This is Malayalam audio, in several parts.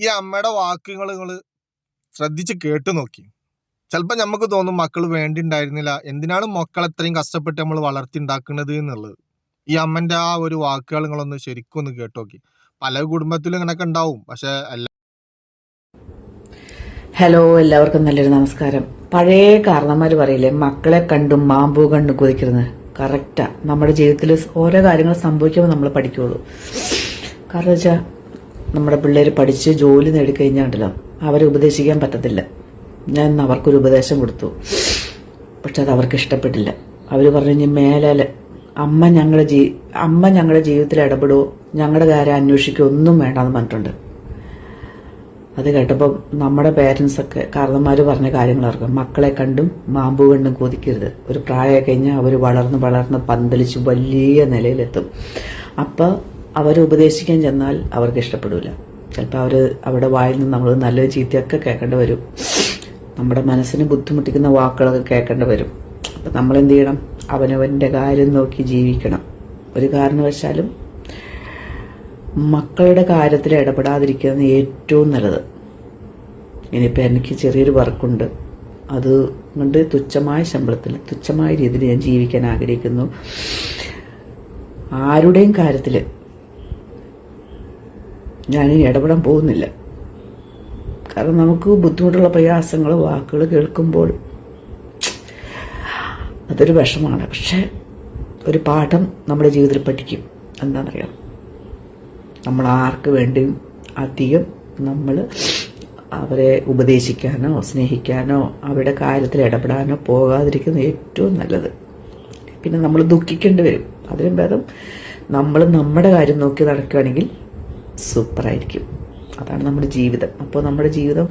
ഈ അമ്മയുടെ വാക്കുകൾ നിങ്ങൾ ശ്രദ്ധിച്ച് കേട്ടു നോക്കി. ചിലപ്പോൾ നമുക്ക് തോന്നും മക്കൾ വേണ്ടി ഉണ്ടായിരുന്നില്ല എന്തിനാണ് മക്കൾ എത്രയും കഷ്ടപ്പെട്ട് നമ്മൾ വളർത്തിണ്ടാക്കുന്നത് എന്നുള്ളത്? ഈ അമ്മന്റെ ആ ഒരു വാക്കുകൾ നിങ്ങളൊന്ന് ശരിക്കും ഒന്ന് കേട്ടു നോക്കി. പല കുടുംബത്തിലും ഇങ്ങനെയൊക്കെ ഉണ്ടാവും പക്ഷെ അല്ല ഹലോ എല്ലാവർക്കും നല്ലൊരു നമസ്കാരം. പഴയ കാരണന്മാർ പറയില്ലേ മക്കളെ കണ്ടും മാമ്പൂ കണ്ടും കൊതിക്കരുത്. കറക്റ്റാ. നമ്മുടെ ജീവിതത്തിൽ ഓരോ കാര്യങ്ങൾ സംഭവിക്കുമ്പോൾ നമ്മൾ പഠിക്കുള്ളൂ. കാരണം വെച്ചാൽ നമ്മുടെ പിള്ളേർ പഠിച്ച് ജോലി നേടിക്കഴിഞ്ഞാണ്ടല്ലോ അവരെ ഉപദേശിക്കാൻ പറ്റത്തില്ല. ഞാൻ അവർക്കൊരു ഉപദേശം കൊടുത്തു. പക്ഷെ അത് അവർക്ക് ഇഷ്ടപ്പെട്ടില്ല. അവർ പറഞ്ഞു ഇനി മേലാൽ അമ്മ ഞങ്ങളുടെ ജീ അമ്മ ഞങ്ങളുടെ ജീവിതത്തിൽ ഇടപെടുവോ ഞങ്ങളുടെ കാര്യം അന്വേഷിക്കുക ഒന്നും വേണ്ടെന്ന് പറഞ്ഞിട്ടുണ്ട്. അത് കേട്ടപ്പോൾ നമ്മുടെ പേരൻസൊക്കെ കാരണന്മാർ പറഞ്ഞ കാര്യങ്ങൾ ഓർക്കും. മക്കളെ കണ്ടും മാമ്പു കണ്ടും കൊതിക്കരുത്. ഒരു പ്രായം കഴിഞ്ഞാൽ അവർ വളർന്ന് വളർന്ന് പന്തലിച്ച് വലിയ നിലയിലെത്തും. അപ്പോൾ അവർ ഉപദേശിക്കാൻ ചെന്നാൽ അവർക്ക് ഇഷ്ടപ്പെടില്ല ചിലപ്പോൾ അവർ അവരുടെ വായിൽ നിന്ന് നമ്മൾ നല്ല ചീത്തയൊക്കെ കേൾക്കേണ്ടി വരും. നമ്മുടെ മനസ്സിന് ബുദ്ധിമുട്ടിക്കുന്ന വാക്കുകളൊക്കെ കേൾക്കേണ്ടി വരും. അപ്പം നമ്മൾ എന്ത് ചെയ്യണം? അവനവന്റെ കാര്യം നോക്കി ജീവിക്കണം. ഒരു കാരണവശാലും മക്കളുടെ കാര്യത്തിൽ ഇടപെടാതിരിക്കുന്നത് ഏറ്റവും നല്ലത്. ഇനിയിപ്പോൾ എനിക്ക് ചെറിയൊരു വർക്കുണ്ട്. അത് കൊണ്ട് തുച്ഛമായ ശമ്പളത്തിൽ തുച്ഛമായ രീതിയിൽ ഞാൻ ജീവിക്കാൻ ആഗ്രഹിക്കുന്നു. ആരുടെയും കാര്യത്തിൽ ഞാൻ ഇടപെടാൻ പോകുന്നില്ല. കാരണം നമുക്ക് ബുദ്ധിമുട്ടുള്ള പ്രയാസങ്ങൾ വാക്കുകൾ കേൾക്കുമ്പോൾ അതൊരു വിഷമാണ് പക്ഷെ ഒരു പാഠം നമ്മുടെ ജീവിതത്തിൽ പഠിക്കും. എന്താണെന്നറിയാം നമ്മൾ ആർക്ക് വേണ്ടിയും അധികം നമ്മൾ അവരെ ഉപദേശിക്കാനോ സ്നേഹിക്കാനോ അവരുടെ കാര്യത്തിൽ ഇടപെടാനോ പോകാതിരിക്കുന്ന ഏറ്റവും നല്ലത്. പിന്നെ നമ്മൾ ദുഃഖിക്കേണ്ടി വരും. അതിനും ഭേദം നമ്മൾ നമ്മുടെ കാര്യം നോക്കി നടക്കുകയാണെങ്കിൽ സൂപ്പറായിരിക്കും. അതാണ് നമ്മുടെ ജീവിതം. അപ്പോൾ നമ്മുടെ ജീവിതം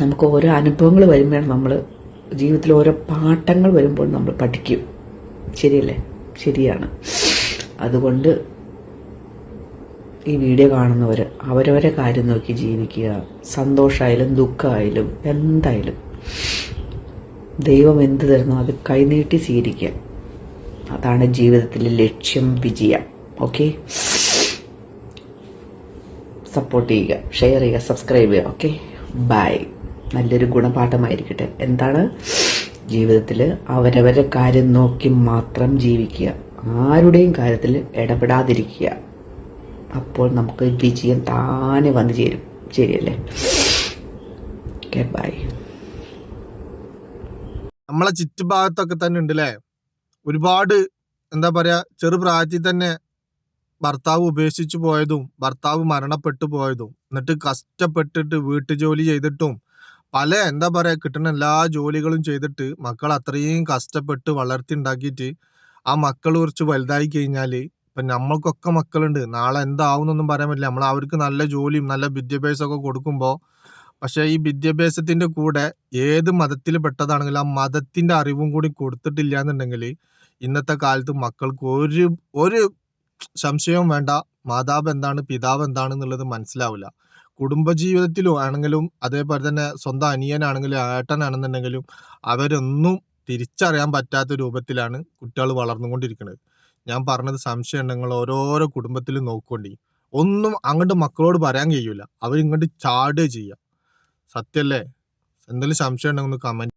നമുക്ക് ഓരോ അനുഭവങ്ങൾ വരുമ്പോഴാണ് നമ്മൾ ജീവിതത്തിൽ ഓരോ പാഠങ്ങൾ വരുമ്പോൾ നമ്മൾ പഠിക്കും. ശരിയല്ലേ? ശരിയാണ്. അതുകൊണ്ട് ഈ വീഡിയോ കാണുന്നവർ അവരവരെ കാര്യം നോക്കി ജീവിക്കുക. സന്തോഷമായാലും ദുഃഖമായാലും എന്തായാലും. ദൈവം എന്ത് തരുന്നോ അത് കൈനീട്ടി സ്വീകരിക്കുക. അതാണ് ജീവിതത്തിലെ ലക്ഷ്യം വിജയം. ഓക്കെ? സപ്പോർട്ട് ചെയ്യുക ഷെയർ ചെയ്യുക സബ്സ്ക്രൈബ് ചെയ്യുക. ഓക്കെ ബൈ നല്ലൊരു ഗുണപാഠമായിരിക്കട്ടെ. എന്താണ്? ജീവിതത്തിൽ അവരവരുടെ കാര്യം നോക്കി മാത്രം ജീവിക്കുക. ആരുടെയും കാര്യത്തിൽ ഇടപെടാതിരിക്കുക. അപ്പോൾ നമുക്ക് വിജയം താനെ വന്നു ചേരും. ശരിയല്ലേ? ഓക്കെ ബൈ നമ്മളെ ചുറ്റുഭാഗത്തൊക്കെ തന്നെ ഉണ്ട് അല്ലേ ഒരുപാട് എന്താ പറയാ ചെറുപ്രായത്തിൽ തന്നെ ഭർത്താവ് ഉപേക്ഷിച്ചു പോയതും ഭർത്താവ് മരണപ്പെട്ടു പോയതും എന്നിട്ട് കഷ്ടപ്പെട്ടിട്ട് വീട്ടുജോലി ചെയ്തിട്ടും പല എന്താ പറയാ കിട്ടുന്ന എല്ലാ ജോലികളും ചെയ്തിട്ട് മക്കൾ അത്രയും കഷ്ടപ്പെട്ട് വളർത്തി ഉണ്ടാക്കിയിട്ട് ആ മക്കൾ കുറച്ച് വലുതായി കഴിഞ്ഞാൽ ഇപ്പൊ നമ്മൾക്കൊക്കെ മക്കളുണ്ട്. നാളെ എന്താവുന്നൊന്നും പറയാൻ പറ്റില്ല. നമ്മൾ അവർക്ക് നല്ല ജോലിയും നല്ല വിദ്യാഭ്യാസമൊക്കെ കൊടുക്കുമ്പോൾ പക്ഷെ ഈ വിദ്യാഭ്യാസത്തിന്റെ കൂടെ ഏത് മതത്തിൽ പെട്ടതാണെങ്കിലും ആ മതത്തിന്റെ അറിവും കൂടി കൊടുത്തിട്ടില്ല എന്നുണ്ടെങ്കിൽ ഇന്നത്തെ കാലത്ത് മക്കൾക്ക് ഒരു ഒരു സംശയവും വേണ്ട. മാതാവ് എന്താണ് പിതാവ് എന്താണ് എന്നുള്ളത് മനസ്സിലാവില്ല. കുടുംബജീവിതത്തിലും ആണെങ്കിലും അതേപോലെ തന്നെ സ്വന്തം അനിയനാണെങ്കിലും ഏട്ടനാണെന്നുണ്ടെങ്കിലും അവരൊന്നും തിരിച്ചറിയാൻ പറ്റാത്ത രൂപത്തിലാണ് കുട്ടികൾ വളർന്നുകൊണ്ടിരിക്കുന്നത്. ഞാൻ പറഞ്ഞത് സംശയം ഉണ്ടെങ്കിൽ ഓരോരോ കുടുംബത്തിലും നോക്കൊണ്ടി ഒന്നും അങ്ങോട്ട് മക്കളോട് പറയാൻ കഴിയൂല. അവരിങ്ങോട്ട് ചാടുക ചെയ്യുക. സത്യല്ലേ എന്തെങ്കിലും സംശയം ഉണ്ടെങ്കിൽ ഒന്ന് കമന്റ്